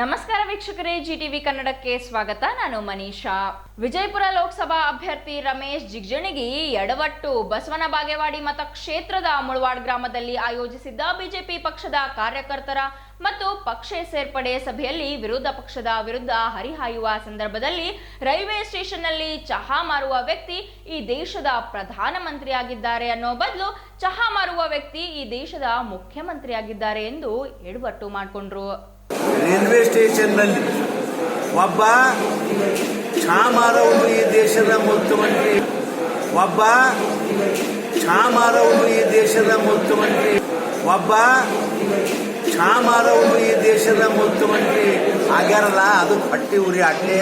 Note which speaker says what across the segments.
Speaker 1: ನಮಸ್ಕಾರ ವೀಕ್ಷಕರೇ ಜಿಟಿವಿ ಕನ್ನಡಕ್ಕೆ ಸ್ವಾಗತ. ನಾನು ಮನೀಷಾ. ವಿಜಯಪುರ ಲೋಕಸಭಾ ಅಭ್ಯರ್ಥಿ ರಮೇಶ್ ಜಿಗ್ಜಣಿಗಿ ಎಡವಟ್ಟು ಬಸವನ ಬಾಗೇವಾಡಿ ಮತಕ್ಷೇತ್ರದ ಮುಳವಾಡ್ ಗ್ರಾಮದಲ್ಲಿ ಆಯೋಜಿಸಿದ್ದ ಬಿಜೆಪಿ ಪಕ್ಷದ ಕಾರ್ಯಕರ್ತರ ಮತ್ತು ಪಕ್ಷ ಸೇರ್ಪಡೆ ಸಭೆಯಲ್ಲಿ ವಿರೋಧ ಪಕ್ಷದ ವಿರುದ್ಧ ಹರಿಹಾಯುವ ಸಂದರ್ಭದಲ್ಲಿ ರೈಲ್ವೆ ಸ್ಟೇಷನ್ನಲ್ಲಿ ಚಹಾ ಮಾರುವ ವ್ಯಕ್ತಿ ಈ ದೇಶದ ಪ್ರಧಾನಮಂತ್ರಿಯಾಗಿದ್ದಾರೆ ಅನ್ನೋ ಬದಲು ಚಹಾ ಮಾರುವ ವ್ಯಕ್ತಿ ಈ ದೇಶದ ಮುಖ್ಯಮಂತ್ರಿಯಾಗಿದ್ದಾರೆ ಎಂದು ಎಡವಟ್ಟು ಮಾಡಿಕೊಂಡ್ರು.
Speaker 2: ರೈಲ್ವೆ ಸ್ಟೇಷನ್ನಲ್ಲಿ ಒಬ್ಬ ಚಾ ಈ ದೇಶದ ಮುಖ್ಯಮಂತ್ರಿ. ಒಬ್ಬ ಚಾ ಈ ದೇಶದ ಮುಖ್ಯಮಂತ್ರಿ. ಒಬ್ಬ ಚಾ ಈ ದೇಶದ ಮುಖ್ಯಮಂತ್ರಿ. ಆಗ್ಯಾರಲ್ಲ, ಅದು ಪಟ್ಟಿ ಉರಿ ಅಟ್ಲೆ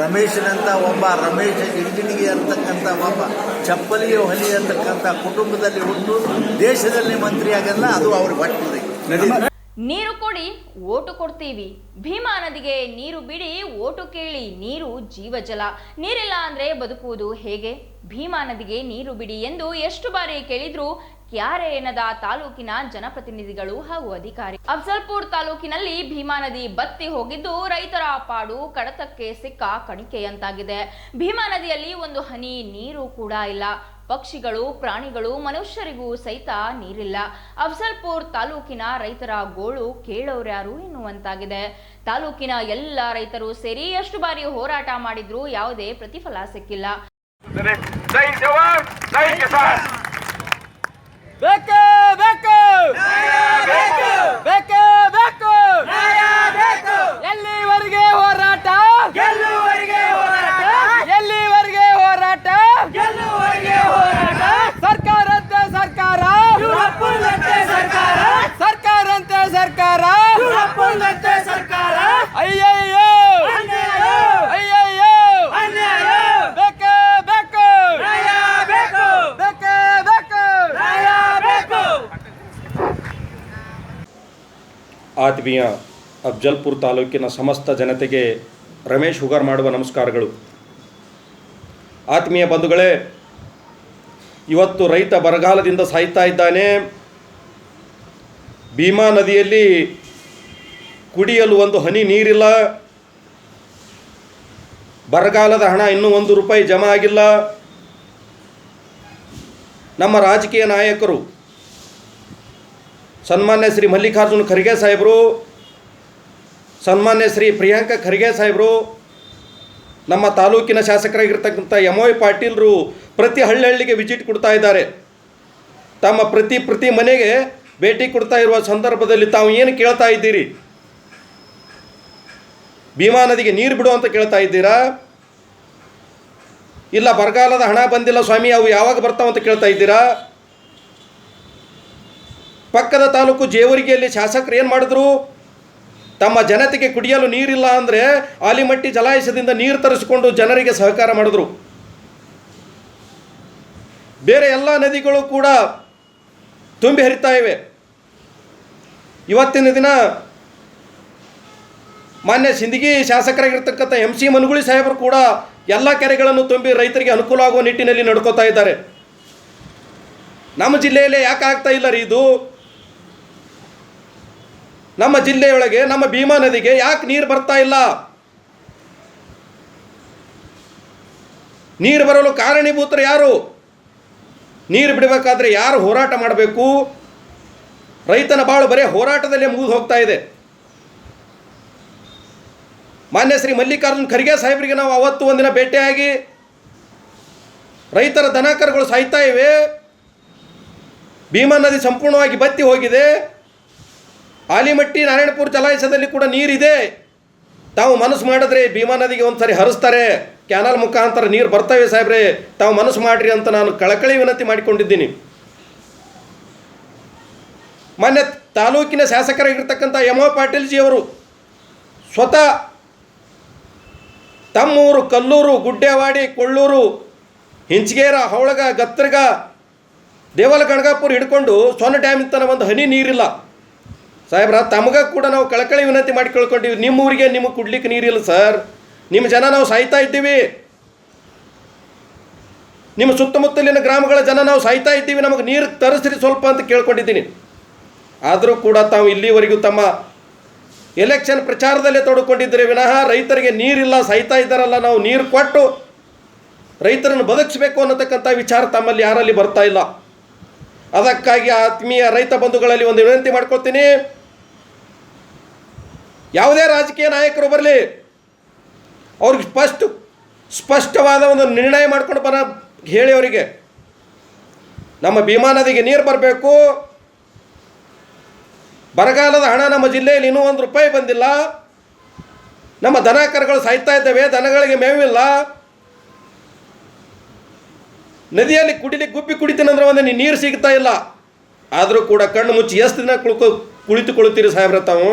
Speaker 2: ರಮೇಶನಂತ ಒಬ್ಬ, ರಮೇಶ್ ಜಿಂಜಿಣಿಗೆ ಅಂತಕ್ಕಂಥ ಒಬ್ಬ, ಚಪ್ಪಲಿಗೆ ಹೊಲಿ ಅಂತಕ್ಕಂಥ ಕುಟುಂಬದಲ್ಲಿ ಹುಟ್ಟು, ದೇಶದಲ್ಲಿ ಮಂತ್ರಿ ಆಗಲ್ಲ ಅದು ಅವ್ರಿಗೆ ಪಟ್ಟಿ ಉರಿ.
Speaker 1: ನೀರು ಕೊಡಿ, ಓಟು ಕೊಡ್ತೀವಿ. ಭೀಮಾ ನದಿಗೆ ನೀರು ಬಿಡಿ, ಓಟು ಕೇಳಿ ನೀರು ಜೀವಜಲ. ನೀರಿಲ್ಲ ಅಂದ್ರೆ ಬದುಕುವುದು ಹೇಗೆ? ಭೀಮಾ ನದಿಗೆ ನೀರು ಬಿಡಿ ಎಂದು ಎಷ್ಟು ಬಾರಿ ಕೇಳಿದ್ರು ಕ್ಯಾರೆ ಎನ್ನದ ತಾಲೂಕಿನ ಜನಪ್ರತಿನಿಧಿಗಳು ಹಾಗೂ ಅಧಿಕಾರಿ. ಅಫ್ಜಲ್ಪುರ್ ತಾಲೂಕಿನಲ್ಲಿ ಭೀಮಾ ನದಿ ಬತ್ತಿ ಹೋಗಿದ್ದು ರೈತರ ಪಾಡು ಕಡತಕ್ಕೆ ಸಿಕ್ಕ ಕಣಿಕೆಯಂತಾಗಿದೆ ಭೀಮಾ ನದಿಯಲ್ಲಿ ಒಂದು ಹನಿ, ನೀರು ಕೂಡ ಇಲ್ಲ. ಪಕ್ಷಿಗಳು, ಪ್ರಾಣಿಗಳು ಮನುಷ್ಯರಿಗೂ ಸಹಿತ ನೀರಿಲ್ಲ. ಅಫ್ಜಲ್ಪುರ್ ತಾಲೂಕಿನ ರೈತರ ಗೋಳು ಕೇಳೋರ್ಯಾರು ಎನ್ನುವಂತಾಗಿದೆ. ತಾಲೂಕಿನ ಎಲ್ಲ ರೈತರು ಸೇರಿ ಎಷ್ಟು ಬಾರಿ ಹೋರಾಟ ಮಾಡಿದ್ರೂ ಯಾವುದೇ ಪ್ರತಿಫಲ ಸಿಕ್ಕಿಲ್ಲ.
Speaker 3: ಆತ್ಮೀಯ ಅಫ್ಜಲ್ಪುರ್ ತಾಲೂಕಿನ ಸಮಸ್ತ ಜನತೆಗೆ ರಮೇಶ್ ಹುಗಾರ್ ಮಾಡುವ ನಮಸ್ಕಾರಗಳು. ಆತ್ಮೀಯ ಬಂಧುಗಳೇ, ಇವತ್ತು ರೈತ ಬರಗಾಲದಿಂದ ಸಾಯ್ತಾ ಇದ್ದಾನೆ. ಭೀಮಾ ನದಿಯಲ್ಲಿ ಕುಡಿಯಲು ಒಂದು ಹನಿ ನೀರಿಲ್ಲ. ಬರಗಾಲದ ಹಣ ಇನ್ನೂ ಒಂದು ರೂಪಾಯಿ ಜಮಾ ಆಗಿಲ್ಲ. ನಮ್ಮ ರಾಜಕೀಯ ನಾಯಕರು ಸನ್ಮಾನ್ಯ ಶ್ರೀ ಮಲ್ಲಿಕಾರ್ಜುನ ಖರ್ಗೆ ಸಾಹೇಬರು, ಸನ್ಮಾನ್ಯ ಶ್ರೀ ಪ್ರಿಯಾಂಕ ಖರ್ಗೆ ಸಾಹೇಬರು, ನಮ್ಮ ತಾಲೂಕಿನ ಶಾಸಕರಾಗಿರ್ತಕ್ಕಂಥ ಎಂ ವೈ ಪಾಟೀಲ್ರು ಪ್ರತಿ ಹಳ್ಳಿಗೆ ವಿಜಿಟ್ ಕೊಡ್ತಾ ಇದ್ದಾರೆ. ತಮ್ಮ ಪ್ರತಿ ಪ್ರತಿ ಮನೆಗೆ ಭೇಟಿ ಕೊಡ್ತಾ ಇರುವ ಸಂದರ್ಭದಲ್ಲಿ ತಾವು ಏನು ಕೇಳ್ತಾ ಇದ್ದೀರಿ? ಭೀಮಾ ನದಿಗೆ ನೀರು ಬಿಡು ಅಂತ ಕೇಳ್ತಾ ಇದ್ದೀರಾ? ಇಲ್ಲ ಬರಗಾಲದ ಹಣ ಬಂದಿಲ್ಲ ಸ್ವಾಮಿ, ಅವು ಯಾವಾಗ ಬರ್ತಾವಂತ ಕೇಳ್ತಾ ಇದ್ದೀರಾ? ಪಕ್ಕದ ತಾಲೂಕು ಜೇವರಿಗೆಯಲ್ಲಿ ಶಾಸಕರು ಏನು ಮಾಡಿದ್ರು? ತಮ್ಮ ಜನತೆಗೆ ಕುಡಿಯಲು ನೀರಿಲ್ಲ ಅಂದರೆ ಆಲಿಮಟ್ಟಿ ಜಲಾಶಯದಿಂದ ನೀರು ತರಿಸಿಕೊಂಡು ಜನರಿಗೆ ಸಹಕಾರ ಮಾಡಿದ್ರು. ಬೇರೆ ಎಲ್ಲ ನದಿಗಳು ಕೂಡ ತುಂಬಿ ಹರಿತಾ ಇವೆ. ಇವತ್ತಿನ ದಿನ ಮಾನ್ಯ ಸಿಂದಗಿ ಶಾಸಕರಾಗಿರ್ತಕ್ಕಂಥ ಎಂ ಸಿ ಮನುಗುಳಿ ಸಾಹೇಬರು ಕೂಡ ಎಲ್ಲ ಕೆರೆಗಳನ್ನು ತುಂಬಿ ರೈತರಿಗೆ ಅನುಕೂಲ ಆಗುವ ನಿಟ್ಟಿನಲ್ಲಿ ನಡ್ಕೋತಾ ಇದ್ದಾರೆ. ನಮ್ಮ ಜಿಲ್ಲೆಯಲ್ಲೇ ಯಾಕೆ ಆಗ್ತಾ ಇಲ್ಲ ರೀ ಇದು? ನಮ್ಮ ಜಿಲ್ಲೆಯೊಳಗೆ, ನಮ್ಮ ಭೀಮಾ ನದಿಗೆ ಯಾಕೆ ನೀರು ಬರ್ತಾ ಇಲ್ಲ? ನೀರು ಬರಲು ಕಾರಣೀಭೂತರು ಯಾರು? ನೀರು ಬಿಡಬೇಕಾದ್ರೆ ಯಾರು ಹೋರಾಟ ಮಾಡಬೇಕು? ರೈತನ ಬಾಳು ಬರೀ ಹೋರಾಟದಲ್ಲೇ ಮುಗಿದು ಹೋಗ್ತಾ ಇದೆ. ಮಾನ್ಯ ಶ್ರೀ ಮಲ್ಲಿಕಾರ್ಜುನ್ ಖರ್ಗೆ ಸಾಹೇಬರಿಗೆ ನಾವು ಅವತ್ತು ಒಂದಿನ ಭೇಟಿಯಾಗಿ, ರೈತರ ದನಕರುಗಳು ಸಾಯ್ತಾ ಇವೆ. ಭೀಮಾ ನದಿ ಸಂಪೂರ್ಣವಾಗಿ ಬತ್ತಿ ಹೋಗಿದೆ. ಆಲಿಮಟ್ಟಿ ನಾರಾಯಣಪುರ ಜಲಾಶಯದಲ್ಲಿ ಕೂಡ ನೀರಿದೆ. ತಾವು ಮನಸ್ಸು ಮಾಡಿದ್ರೆ ಭೀಮಾ ನದಿಗೆ ಒಂದು ಸರಿ ಹರಿಸ್ತಾರೆ. ಕ್ಯಾನಲ್ ಮುಖಾಂತರ ನೀರು ಬರ್ತವೆ ಸಾಹೇಬ್ರೆ, ತಾವು ಮನಸ್ಸು ಮಾಡ್ರಿ ಅಂತ ನಾನು ಕಳಕಳಿ ವಿನಂತಿ ಮಾಡಿಕೊಂಡಿದ್ದೀನಿ. ಮಾನ್ಯ ತಾಲೂಕಿನ ಶಾಸಕರಾಗಿರ್ತಕ್ಕಂಥ ಎಂ ಒ ಪಾಟೀಲ್ಜಿ ಅವರು ಸ್ವತಃ ತಮ್ಮೂರು ಕಲ್ಲೂರು, ಗುಡ್ಡೆವಾಡಿ, ಕೊಳ್ಳೂರು, ಹಿಂಚಗೇರ ಹೌಳಗ ಗತ್ತರ್ಗ ದೇವಲ ಗಣಗಾಪುರ ಹಿಡ್ಕೊಂಡು ಸೊನ್ನ ಡ್ಯಾಮ್ ತನ ಒಂದು ಹನಿ ನೀರಿಲ್ಲ. ಸಾಹೇಬ್ರ, ತಮಗ ಕೂಡ ನಾವು ಕಳಕಳಿ ವಿನಂತಿ ಮಾಡಿ ಕೇಳ್ಕೊಂಡಿವಿ. ನಿಮ್ಮ ಊರಿಗೆ ನಿಮಗೆ ಕುಡ್ಲಿಕ್ಕೆ ನೀರಿಲ್ಲ ಸರ್. ನಿಮ್ಮ ಜನ ನಾವು ಸಾಯ್ತಾ ಇದ್ದೀವಿ. ನಿಮ್ಮ ಸುತ್ತಮುತ್ತಲಿನ ಗ್ರಾಮಗಳ ಜನ ನಾವು ಸಾಯ್ತಾ ಇದ್ದೀವಿ. ನಮಗೆ ನೀರು ತರಿಸ್ರಿ ಸ್ವಲ್ಪ ಅಂತ ಕೇಳ್ಕೊಂಡಿದ್ದೀನಿ. ಆದರೂ ಕೂಡ ತಾವು ಇಲ್ಲಿವರೆಗೂ ತಮ್ಮ ಎಲೆಕ್ಷನ್ ಪ್ರಚಾರದಲ್ಲೇ ತೊಡಕೊಂಡಿದ್ದರೆ. ವಿನಃ ರೈತರಿಗೆ ನೀರಿಲ್ಲ, ಸಾಯ್ತಾ ಇದ್ದಾರಲ್ಲ, ನಾವು ನೀರು ಕೊಟ್ಟು ರೈತರನ್ನು ಬದುಕಿಸಬೇಕು ಅನ್ನತಕ್ಕಂಥ ವಿಚಾರ ತಮ್ಮಲ್ಲಿ ಯಾರಲ್ಲಿ ಬರ್ತಾ ಇಲ್ಲ. ಅದಕ್ಕಾಗಿ ಆತ್ಮೀಯ ರೈತ ಬಂಧುಗಳಲ್ಲಿ ಒಂದು ವಿನಂತಿ ಮಾಡ್ಕೊಳ್ತೀನಿ. ಯಾವುದೇ ರಾಜಕೀಯ ನಾಯಕರು ಬರಲಿ, ಅವ್ರಿಗೆ ಸ್ಪಷ್ಟ, ಸ್ಪಷ್ಟವಾದ ಒಂದು ನಿರ್ಣಯ ಮಾಡ್ಕೊಂಡು ಬರ, ಹೇಳಿ ಅವರಿಗೆ. ನಮ್ಮ ಭೀಮಾ ನದಿಗೆ ನೀರು ಬರಬೇಕು. ಬರಗಾಲದ ಹಣ ನಮ್ಮ ಜಿಲ್ಲೆಯಲ್ಲಿ ಇನ್ನೂ ಒಂದು ರೂಪಾಯಿ ಬಂದಿಲ್ಲ. ನಮ್ಮ ದನ ಕರುಗಳು ಸಾಯ್ತಾ ಇದ್ದಾವೆ, ದನಗಳಿಗೆ ಮೇವಿಲ್ಲ. ನದಿಯಲ್ಲಿ ಕುಡಿಲಿ, ಗುಬ್ಬಿ ಕುಡಿತೀನಂದ್ರೆ ಒಂದು ನೀರು ಸಿಗ್ತಾ ಇಲ್ಲ. ಆದರೂ ಕೂಡ ಕಣ್ಣು ಮುಚ್ಚಿ ಎಷ್ಟು ದಿನ ಕುಳ್ಕೊ, ಕುಳಿತುಕೊಳ್ಳುತ್ತೀರಿ ಸಾಹೇಬ್ರ ತಾವು?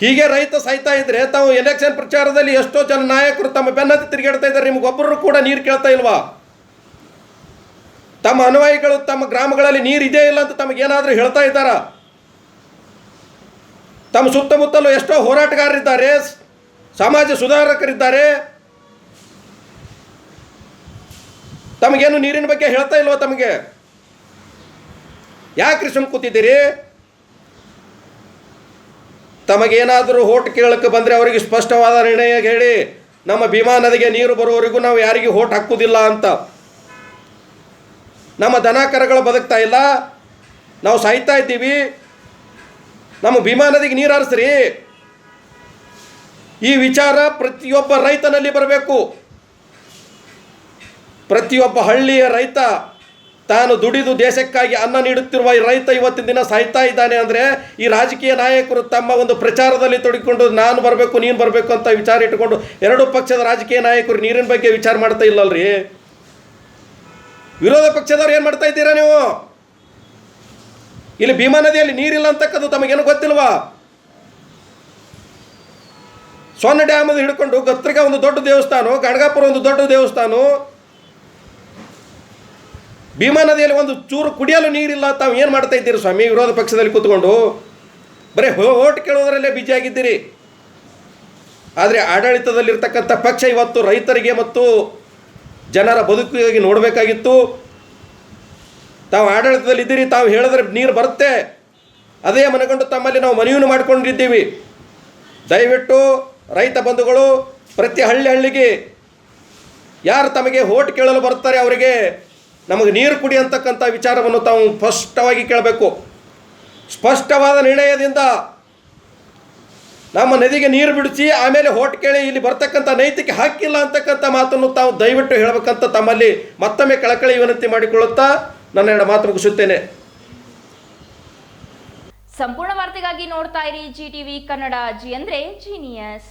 Speaker 3: ಹೀಗೆ ರೈತ ಸಾಯ್ತಾ ಇದ್ರೆ ತಾವು ಎಲೆಕ್ಷನ್ ಪ್ರಚಾರದಲ್ಲಿ ಎಷ್ಟೋ ಜನ ನಾಯಕರು ತಮ್ಮ ಬೆನ್ನತ್ತಿ ತಿರುಗಾಡ್ತಾ ಇದ್ದಾರೆ. ನಿಮಗೊಬ್ಬರು ಕೂಡ ನೀರು ಕೇಳ್ತಾ ಇಲ್ವಾ? ತಮ್ಮ ಅನುಯಾಯಿಗಳು ತಮ್ಮ ಗ್ರಾಮಗಳಲ್ಲಿ ನೀರು ಇದೇ ಇಲ್ಲ ಅಂತ ತಮಗೇನಾದರೂ ಹೇಳ್ತಾ ಇದ್ದಾರ? ತಮ್ಮ ಸುತ್ತಮುತ್ತಲು ಎಷ್ಟೋ ಹೋರಾಟಗಾರರಿದ್ದಾರೆ, ಸಮಾಜ ಸುಧಾರಕರಿದ್ದಾರೆ. ತಮಗೇನು ನೀರಿನ ಬಗ್ಗೆ ಹೇಳ್ತಾ ಇಲ್ವಾ ತಮಗೆ? ಯಾಕೆ ಕೃಷ್ಣ ಕೂತಿದ್ದೀರಿ ತಮಗೇನಾದರೂ ಹೋಟ್ ಕೇಳಕ್ಕೆ ಬಂದರೆ ಅವರಿಗೆ ಸ್ಪಷ್ಟವಾದ ನಿರ್ಣಯ ಹೇಳಿ. ನಮ್ಮ ಭೀಮಾ ನದಿಗೆ ನೀರು ಬರುವವರೆಗೂ ನಾವು ಯಾರಿಗೂ ಹೋಟ್ ಹಾಕುವುದಿಲ್ಲ ಅಂತ. ನಮ್ಮ ದನ ಕರಗಳು ಬದುಕ್ತಾ ಇಲ್ಲ. ನಾವು ಸಾಯ್ತಾ ಇದ್ದೀವಿ. ನಮ್ಮ ಭೀಮಾ ನದಿಗೆ ನೀರು ಹರಿಸ್ರಿ. ಈ ವಿಚಾರ ಪ್ರತಿಯೊಬ್ಬ ರೈತನಲ್ಲಿ ಬರಬೇಕು. ಪ್ರತಿಯೊಬ್ಬ ಹಳ್ಳಿಯ ರೈತ ತಾನು ದುಡಿದು ದೇಶಕ್ಕಾಗಿ ಅನ್ನ ನೀಡುತ್ತಿರುವ ಈ ರೈತ ಇವತ್ತಿನ ದಿನ ಸಾಯ್ತಾ ಇದ್ದಾನೆ ಅಂದರೆ ಈ ರಾಜಕೀಯ ನಾಯಕರು ತಮ್ಮ ಒಂದು ಪ್ರಚಾರದಲ್ಲಿ ತೊಡಗಿಕೊಂಡು ನಾನು ಬರಬೇಕು, ನೀನು ಬರಬೇಕು ಅಂತ ವಿಚಾರ ಇಟ್ಟುಕೊಂಡು ಎರಡು ಪಕ್ಷದ ರಾಜಕೀಯ ನಾಯಕರು ನೀರಿನ ಬಗ್ಗೆ ವಿಚಾರ ಮಾಡ್ತಾ ಇಲ್ಲಲ್ರಿ? ವಿರೋಧ ಪಕ್ಷದವ್ರು ಏನು ಮಾಡ್ತಾ ಇದ್ದೀರಾ ನೀವು? ಇಲ್ಲಿ ಭೀಮಾ ನದಿಯಲ್ಲಿ ನೀರಿಲ್ಲ ಅಂತಕ್ಕದ್ದು ತಮಗೇನು ಗೊತ್ತಿಲ್ವಾ? ಸೊನ್ನೆ ಡ್ಯಾಮ್ ಹಿಡ್ಕೊಂಡು ಗತ್ರಿಗ ಒಂದು ದೊಡ್ಡ ದೇವಸ್ಥಾನ ಗಣಗಾಪುರ ಒಂದು ದೊಡ್ಡ ದೇವಸ್ಥಾನ ಭೀಮಾ ನದಿಯಲ್ಲಿ ಒಂದು ಚೂರು ಕುಡಿಯಲು ನೀರಿಲ್ಲ ತಾವು ಏನು ಮಾಡ್ತಾ ಇದ್ದೀರಿ ಸ್ವಾಮಿ? ವಿರೋಧ ಪಕ್ಷದಲ್ಲಿ ಕೂತ್ಕೊಂಡು. ಬರೀ ಓಟ್ ಕೇಳೋದ್ರಲ್ಲೇ ಆಗಿದ್ದೀರಿ. ಆದರೆ ಆಡಳಿತದಲ್ಲಿರ್ತಕ್ಕಂಥ ಪಕ್ಷ ಇವತ್ತು ರೈತರಿಗೆ ಮತ್ತು ಜನರ ಬದುಕಿಗಾಗಿ ನೋಡಬೇಕಾಗಿತ್ತು. ತಾವು ಆಡಳಿತದಲ್ಲಿ ಇದ್ದೀರಿ, ತಾವು ಹೇಳಿದ್ರೆ ನೀರು ಬರುತ್ತೆ. ಅದೇ ಮನಗಂಡು ತಮ್ಮಲ್ಲಿ ನಾವು ಮನವಿಯನ್ನು ಮಾಡಿಕೊಂಡಿದ್ದೀವಿ. ದಯವಿಟ್ಟು ರೈತ ಬಂಧುಗಳು ಪ್ರತಿ ಹಳ್ಳಿ ಹಳ್ಳಿಗೆ ಯಾರು ತಮಗೆ ಓಟ್ ಕೇಳಲು ಬರ್ತಾರೆ ಅವರಿಗೆ ನಮಗೆ ನೀರು ಕುಡಿ ಅಂತಕ್ಕಂಥ ವಿಚಾರವನ್ನು ತಾವು ಸ್ಪಷ್ಟವಾಗಿ ಕೇಳಬೇಕು. ಸ್ಪಷ್ಟವಾದ ನಿರ್ಣಯದಿಂದ ನಮ್ಮ ನದಿಗೆ ನೀರು ಬಿಡಿಸಿ ಆಮೇಲೆ ಹೋಟ್ ಕೇಳಿ ಇಲ್ಲಿ ಬರ್ತಕ್ಕಂಥ ನೈತಿಕ ಹಕ್ಕಿಲ್ಲ ಅಂತಕ್ಕಂಥ ಮಾತನ್ನು ತಾವು ದಯವಿಟ್ಟು ಹೇಳಬೇಕಂತ ತಮ್ಮಲ್ಲಿ ಮತ್ತೊಮ್ಮೆ ಕಳಕಳಿ ವಿನಂತಿ ಮಾಡಿಕೊಳ್ಳುತ್ತಾ ನನ್ನ ಎರಡು ಮಾತು ಮುಗಿಸುತ್ತೇನೆ.
Speaker 1: ಸಂಪೂರ್ಣ ವಾರ್ತೆಗಾಗಿ ನೋಡ್ತಾ ಇರಿ ಜಿ ಟಿವಿ ಕನ್ನಡ ಜಿ ಅಂದ್ರೆ ಜೀನಿಯಸ್